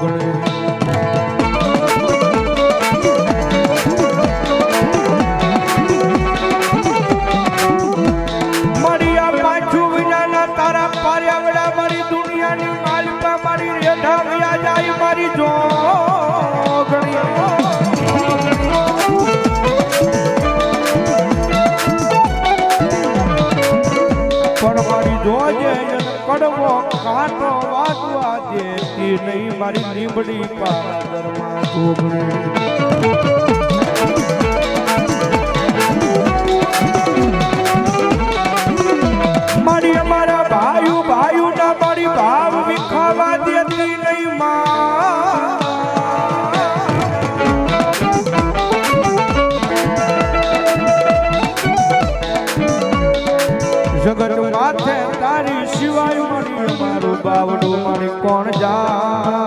મારી ભાવ મારી નીમડી નહીં જગત માથે તારી શિવાય મારું બાવડું કોણ જાલે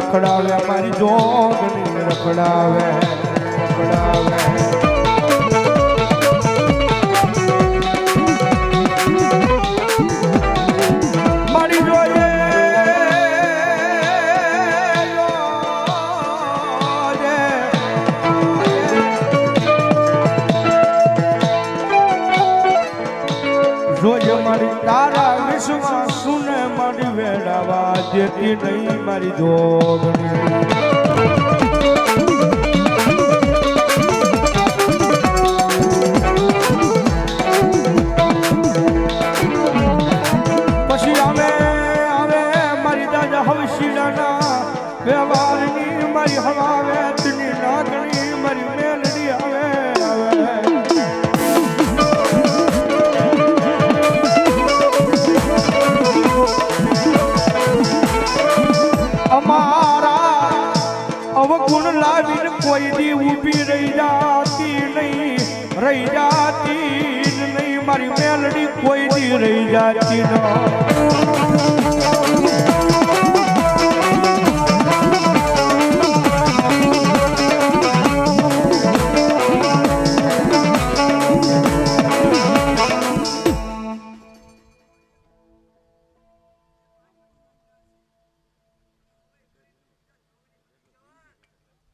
રખડાવે મારી જોગણી રખડાવે રખડાવે. વેડાવા નહીં મારી જોગણી. મેલડી કોઈ દી રહી જાતી ન.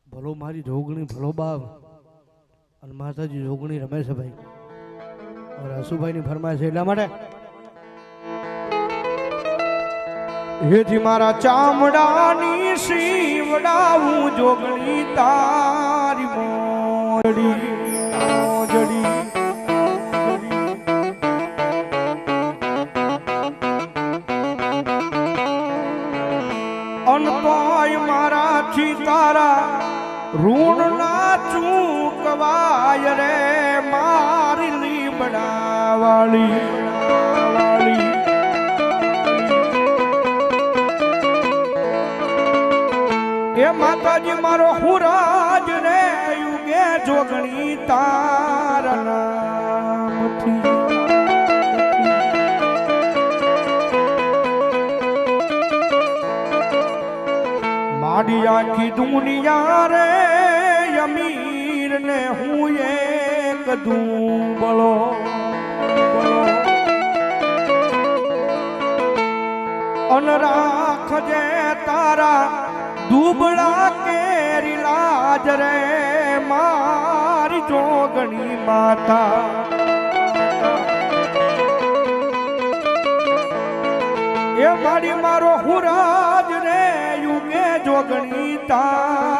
ભલો મારી જોગણી ભલો બાપ અને માતાજી જોગણી રમેશભાઈ હસુભાઈની ફરમાય છે એટલા માટે હેજી મારા ચામડાની શીવડાવું જોગણી તારી મોડી મોજડી અનપાય મારાથી તારા ઋણ ના ચૂકવાય રે મારી લીબડાવાળી વાળી એ માતાજી, મારો હુરાજ રે યુગે જોગણી તારનામથી મારી આખી દુનિયા રે અમીર ને હું એક દુંબળો અન રાખજે તારા, દુબળા કેરી લાજ રે મારી જોગણી માતા. એ મારી મારો હુરાજ રે યુગે જોગણી તારા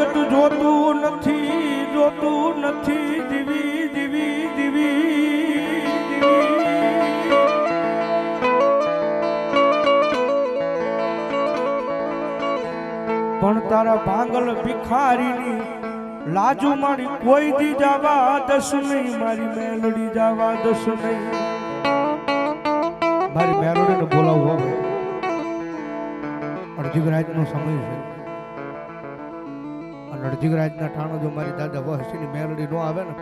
જગત જોતું નથી જોતું નથી, જીવી જીવી જીવી પણ તારા ભાંગલ ભિખારીની લાજુ મારી કોઈ દી જાવા દસ નહીં, મારી મેલડી જાવા દસ નહીં. મારી મેલડીને બોલાવવો હોય અડધી રાતનો સમય છે. અડધી રાતના જો મારી દાદા વહસીની મેલોડી ન આવે ને,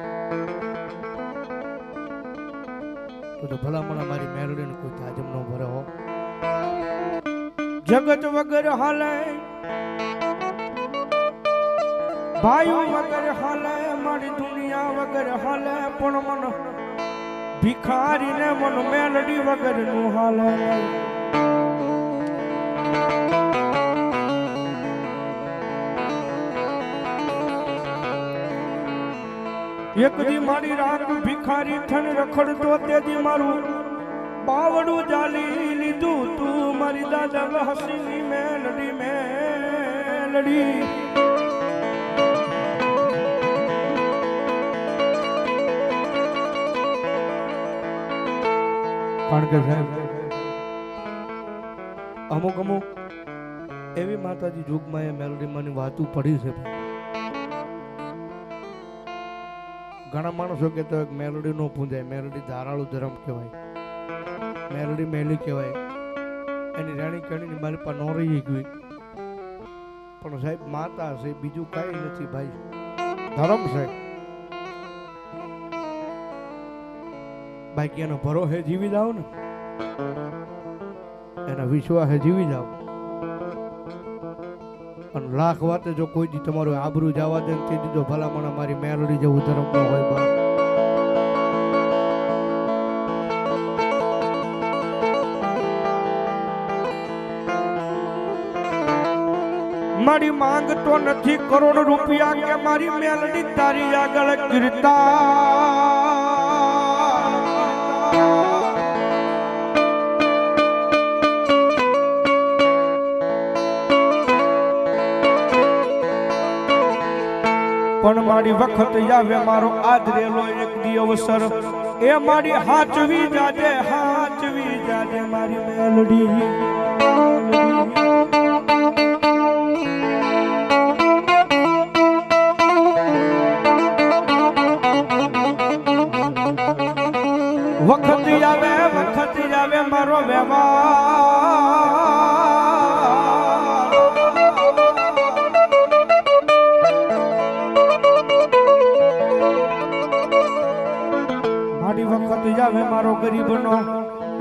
તો તો ભલામણ મારી મેલોડીને કોઈ તાજમ ન ભરે હો. જગત વગર હાલે ભાઈ વગર હાલે, મારી દુનિયા વગર હાલે, પણ મન ભિખારીને મન મેલડી વગરનું હાલે. એક દી મારી રાગ ભિખારી થન રખડતો તે દી મારું બાવડું જાલી લીધું તું. મારી દાદા હસીની મેલડી મેલડી. કારણ કે સાહેબ, અમુક અમુક એવી માતાજી યુગમાં એ મેલડીમાંની વાતું પડી છે. ઘણા માણસો કહેતા હોય મેલોડી નો પૂંજાય, મેલોડી ધારાળુ ધર્મ કહેવાય, મેલોડી મેલી કહેવાય. એની રાણી કણીની મારી પાસે ન રહી ગઈ પણ સાહેબ, માતા છે, બીજું કાંઈ નથી ભાઈ. ધર્મ છે. બાકી એનો ભરોસે જીવી જાઓ ને. એના વિશ્વાસે જીવી અને લાખ વાતે જો કોઈ દી તમારું આબરું જવા દે કહી દીધો ભલામણ મારી મેલડી જેવું ધર્મ ન હોય બા. મારી માંગ તો નથી કરોડ રૂપિયા કે મારી મેલડી તારી આગળ કીર્તા મારી વખત આવે, મારો આદરેલો એક દી અવસર એ મારી હાચવી જાજે હાચવી જાજે મારી મેલડી. આવે મારો ગરીબનો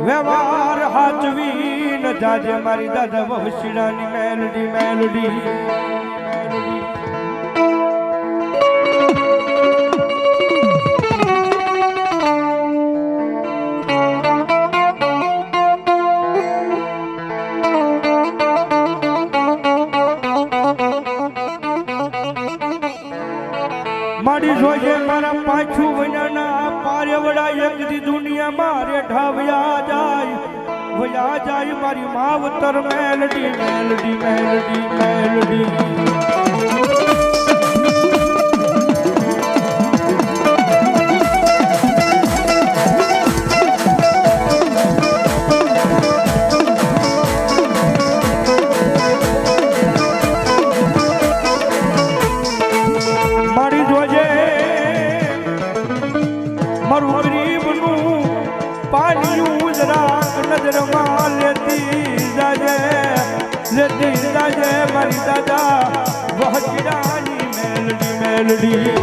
વ્યવહાર હાચવી ન જાજે મારી દાદા વહશીડાની મેલડી મેલડી. જાય મારી માવતર મેલડી મેલડી મેલડી મેલડી. दी